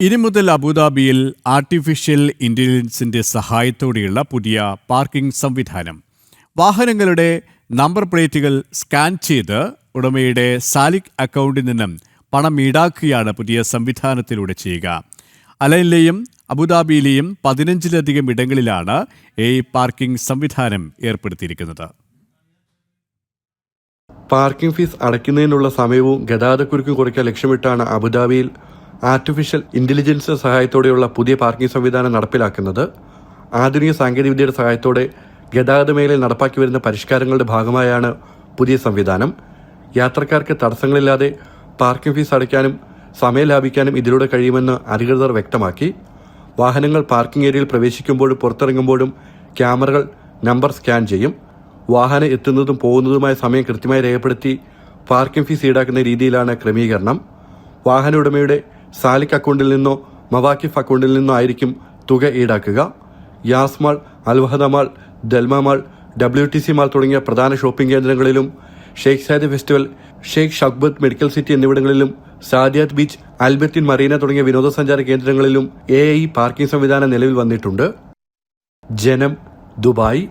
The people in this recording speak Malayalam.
ഇനി മുതൽ അബുദാബിയിൽ ആർട്ടിഫിഷ്യൽ ഇന്റലിജൻസിന്റെ സഹായത്തോടെയുള്ള പുതിയ പാർക്കിംഗ് സംവിധാനം. വാഹനങ്ങളുടെ നമ്പർ പ്ലേറ്റുകൾ സ്കാൻ ചെയ്ത് ഉടമയുടെ സാലിക് അക്കൗണ്ടിൽ നിന്നും പണം ഈടാക്കുകയാണ് പുതിയ സംവിധാനത്തിലൂടെ ചെയ്യുക. അലൈനിലെയും അബുദാബിയിലെയും പതിനഞ്ചിലധികം ഇടങ്ങളിലാണ് ഈ പാർക്കിംഗ് സംവിധാനം ഏർപ്പെടുത്തിയിരിക്കുന്നത്. പാർക്കിംഗ് ഫീസ് അടയ്ക്കുന്നതിനുള്ള സമയവും ഗതാഗതക്കുരുക്കും കുറയ്ക്കാൻ ലക്ഷ്യമിട്ടാണ് അബുദാബിയിൽ ആർട്ടിഫിഷ്യൽ ഇന്റലിജൻസ് സഹായത്തോടെയുള്ള പുതിയ പാർക്കിംഗ് സംവിധാനം നടപ്പിലാക്കുന്നത് ആധുനിക സാങ്കേതികവിദ്യയുടെ സഹായത്തോടെ ഗതാഗത മേഖലയിൽ നടപ്പാക്കി വരുന്ന പരിഷ്കാരങ്ങളുടെ ഭാഗമായാണ് പുതിയ സംവിധാനം. യാത്രക്കാർക്ക് തടസ്സങ്ങളില്ലാതെ പാർക്കിംഗ് ഫീസ് അടയ്ക്കാനും സമയം ലാഭിക്കാനും ഇതിലൂടെ കഴിയുമെന്ന് അധികൃതർ വ്യക്തമാക്കി. വാഹനങ്ങൾ പാർക്കിംഗ് ഏരിയയിൽ പ്രവേശിക്കുമ്പോഴും പുറത്തിറങ്ങുമ്പോഴും ക്യാമറകൾ നമ്പർ സ്കാൻ ചെയ്യും. വാഹനം എത്തുന്നതും പോകുന്നതുമായ സമയം കൃത്യമായി രേഖപ്പെടുത്തി പാർക്കിംഗ് ഫീസ് ഈടാക്കുന്ന രീതിയിലാണ് ക്രമീകരണം. വാഹന ഉടമയുടെ സാലിക് അക്കൗണ്ടിൽ നിന്നോ മവാക്കിഫ് അക്കൗണ്ടിൽ നിന്നോ ആയിരിക്കും തുക ഈടാക്കുക. Yas mall Al Wahda mall Dalma mall W T C mall തുടങ്ങിയ പ്രധാന ഷോപ്പിംഗ് കേന്ദ്രങ്ങളിലും Sheikh Zayed festival Sheikh Shakhbout medical city എന്നിവിടങ്ങളിലും സാദിയാത്ത് ബീച്ച് ആൽബർട്ടിൻ മറീന തുടങ്ങിയ വിനോദസഞ്ചാര കേന്ദ്രങ്ങളിലും എ ഐ പാർക്കിംഗ് സംവിധാനം നിലവിൽ വന്നിട്ടുണ്ട്. ജനം ദുബായ്